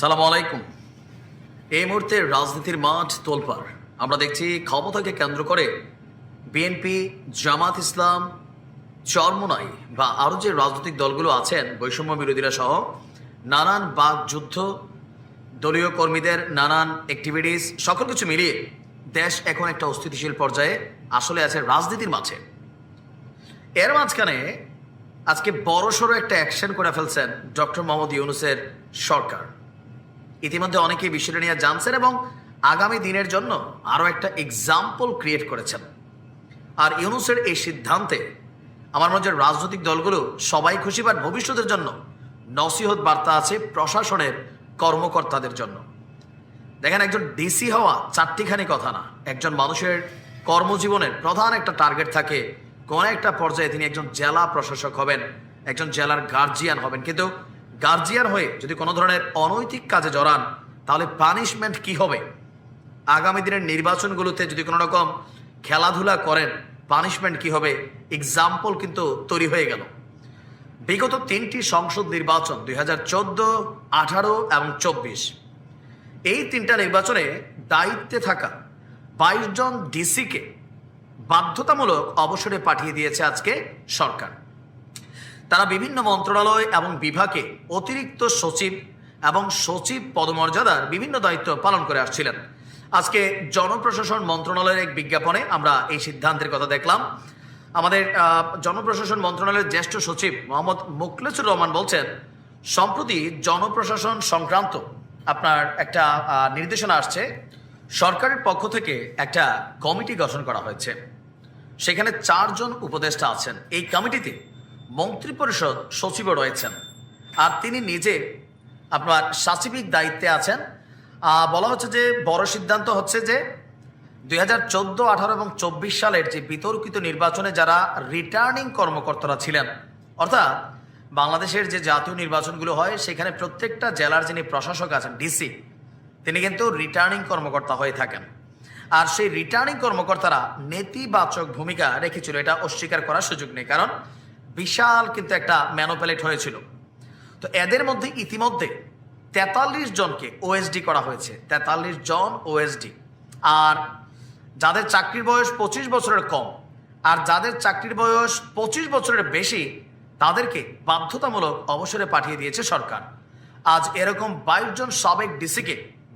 সালাম আলাইকুম। এই মুহূর্তে রাজনীতির মাঠ তোলপাড়। আমরা দেখছি ক্ষমতাকে কেন্দ্র করে বিএনপি জামাত ইসলাম, চরমোনাই বা আরও যে রাজনৈতিক দলগুলো আছেন, বৈষম্য বিরোধীরা সহ নানান বাক যুদ্ধ, দলীয় কর্মীদের নানান অ্যাক্টিভিটিস সকল কিছু মিলিয়ে দেশ এখন একটা অস্থিতিশীল পর্যায়ে আসলে আছে রাজনীতির মাঝে। এর মাঝখানে আজকে বড়সড় একটা অ্যাকশন করে ফেলছেন ডক্টর মোহাম্মদ ইউনুসের সরকার। ইতিমধ্যে অনেকেই বিষয়টা নিয়ে জানছেন এবং আগামী দিনের জন্য আরও একটা এক্সাম্পল ক্রিয়েট করেছেন। আর ইউনুসের এই সিদ্ধান্তে আমার মনে হয় রাজনৈতিক দলগুলো সবাই খুশি বাট ভবিষ্যতের জন্য নসিহত বার্তা আছে প্রশাসনের কর্মকর্তাদের জন্য। দেখেন, একজন ডিসি হওয়া চারটিখানি কথা না। একজন মানুষের কর্মজীবনের প্রধান একটা টার্গেট থাকে, কোন একটা পর্যায়ে তিনি একজন জেলা প্রশাসক হবেন, একজন জেলার গার্জিয়ান হবেন। কিন্তু গার্জিয়ান হয়ে যদি কোনো ধরনের অনৈতিক কাজে জড়ান, তাহলে পানিশমেন্ট কি হবে? আগামী দিনের নির্বাচনগুলোতে যদি কোনো রকম খেলাধুলা করেন পানিশমেন্ট কি হবে? এক্সাম্পল কিন্তু তৈরি হয়ে গেল। বিগত তিনটি সংসদ নির্বাচন, দুই হাজার চোদ্দ, আঠারো এবং চব্বিশ, এই তিনটা নির্বাচনে দায়িত্বে থাকা বাইশ জন ডিসিকে বাধ্যতামূলক অবসরে পাঠিয়ে দিয়েছে আজকে সরকার। তারা বিভিন্ন মন্ত্রণালয় এবং বিভাগে অতিরিক্ত সচিব এবং সচিব পদমর্যাদার বিভিন্ন দায়িত্ব পালন করে আসছিলেন। আজকে জনপ্রশাসন মন্ত্রণালয়ের এক বিজ্ঞাপনে আমরা এই সিদ্ধান্তের কথা দেখলাম। আমাদের জনপ্রশাসন মন্ত্রণালয়ের জ্যেষ্ঠ সচিব মোহাম্মদ মুখলেসুর রহমান বলছেন, সম্প্রতি জনপ্রশাসন সংক্রান্ত আপনার একটা নির্দেশনা আসছে। সরকারের পক্ষ থেকে একটা কমিটি গঠন করা হয়েছে। সেখানে চারজন উপদেষ্টা আছেন। এই কমিটিতে মন্ত্রিপরিষদ সচিবও রয়েছেন। আর তিনি নিজে আপনার সাচিবিক দায়িত্বে আছেন। বলা হচ্ছে যে বড় সিদ্ধান্ত হচ্ছে যে দুই হাজার চোদ্দ, আঠারো এবং চব্বিশ সালের যে বিতর্কিত নির্বাচনে যারা রিটার্নিং কর্মকর্তারা ছিলেন, অর্থাৎ বাংলাদেশের যে জাতীয় নির্বাচনগুলো হয়, সেখানে প্রত্যেকটা জেলার যিনি প্রশাসক আছেন ডিসি তিনি কিন্তু রিটার্নিং কর্মকর্তা হয়ে থাকেন। আর সেই রিটার্নিং কর্মকর্তারা নেতিবাচক ভূমিকা রেখেছিল, এটা অস্বীকার করার সুযোগ নেই। কারণ বিশাল কিন্তু একটা ম্যানোপ্যালেট হয়েছিল। তো এদের মধ্যে ইতিমধ্যে তেতাল্লিশ জনকে ওএসডি করা হয়েছে। তেতাল্লিশ জন ওএসডি আর যাদের চাকরির বয়স পঁচিশ বছরের কম, আর যাদের চাকরির বয়স পঁচিশ বছরের বেশি, তাদেরকে বাধ্যতামূলক অবসরে পাঠিয়ে দিয়েছে সরকার। আজ এরকম বাইশ জন সাবেক ডিসিকে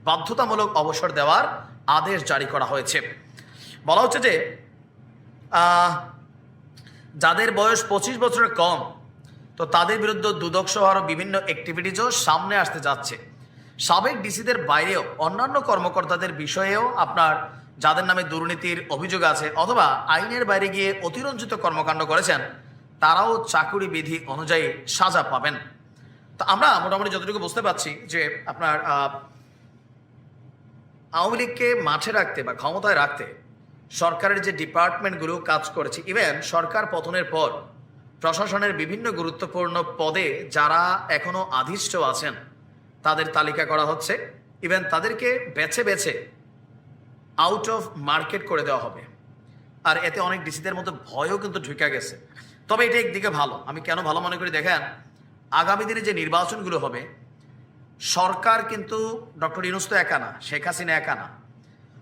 বাধ্যতামূলক অবসর দেওয়ার আদেশ জারি করা হয়েছে। বলা হচ্ছে যে যাদের বয়স পঁচিশ বছরের কম, তো তাদের বিরুদ্ধে দুদক সহ আরও বিভিন্ন অ্যাক্টিভিটিজও সামনে আসতে যাচ্ছে। সাবেক ডিসিদের বাইরেও অন্যান্য কর্মকর্তাদের বিষয়েও আপনার যাদের নামে দুর্নীতির অভিযোগ আছে অথবা আইনের বাইরে গিয়ে অতিরঞ্জিত কর্মকাণ্ড করেছেন, তারাও চাকুরি বিধি অনুযায়ী সাজা পাবেন। তো আমরা মোটামুটি যতটুকু বুঝতে পারছি যে আপনার আওয়ামী লীগকে মাঠে রাখতে বা ক্ষমতায় রাখতে সরকারের যে ডিপার্টমেন্টগুলো কাজ করেছে ইভেন সরকার পতনের পর, প্রশাসনের বিভিন্ন গুরুত্বপূর্ণ পদে যারা এখনও আধিষ্ঠ আছেন, তাদের তালিকা করা হচ্ছে। ইভেন তাদেরকে বেছে বেছে আউট অফ মার্কেট করে দেওয়া হবে। আর এতে অনেক ডিসিদের মধ্যে ভয়ও কিন্তু ঢুকে গেছে। তবে এটা একদিকে ভালো। আমি কেন ভালো মনে করি? দেখেন, আগামী দিনে যে নির্বাচনগুলো হবে, সরকার কিন্তু ডক্টর ইউনুস তো একা না, শেখ হাসিনা একা না।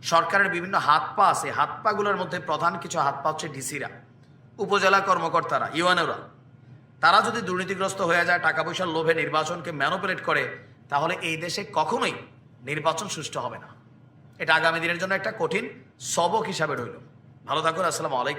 সরকারের বিভিন্ন হাত পা আছে, হাত পাগুলোর মধ্যে প্রধান কিছু হাত পা হচ্ছে ডিসিরা, উপজেলা কর্মকর্তারা, ইউএনওরা। তারা যদি দুর্নীতিগ্রস্ত হয়ে যায় টাকা পয়সার লোভে নির্বাচনকে ম্যানোপুলেট করে, তাহলে এই দেশে কখনোই নির্বাচন সুষ্ঠু হবে না। এটা আগামী দিনের জন্য একটা কঠিন সবক হিসাবে রইল। ভালো থাকুন, আসসালামু আলাইকুম।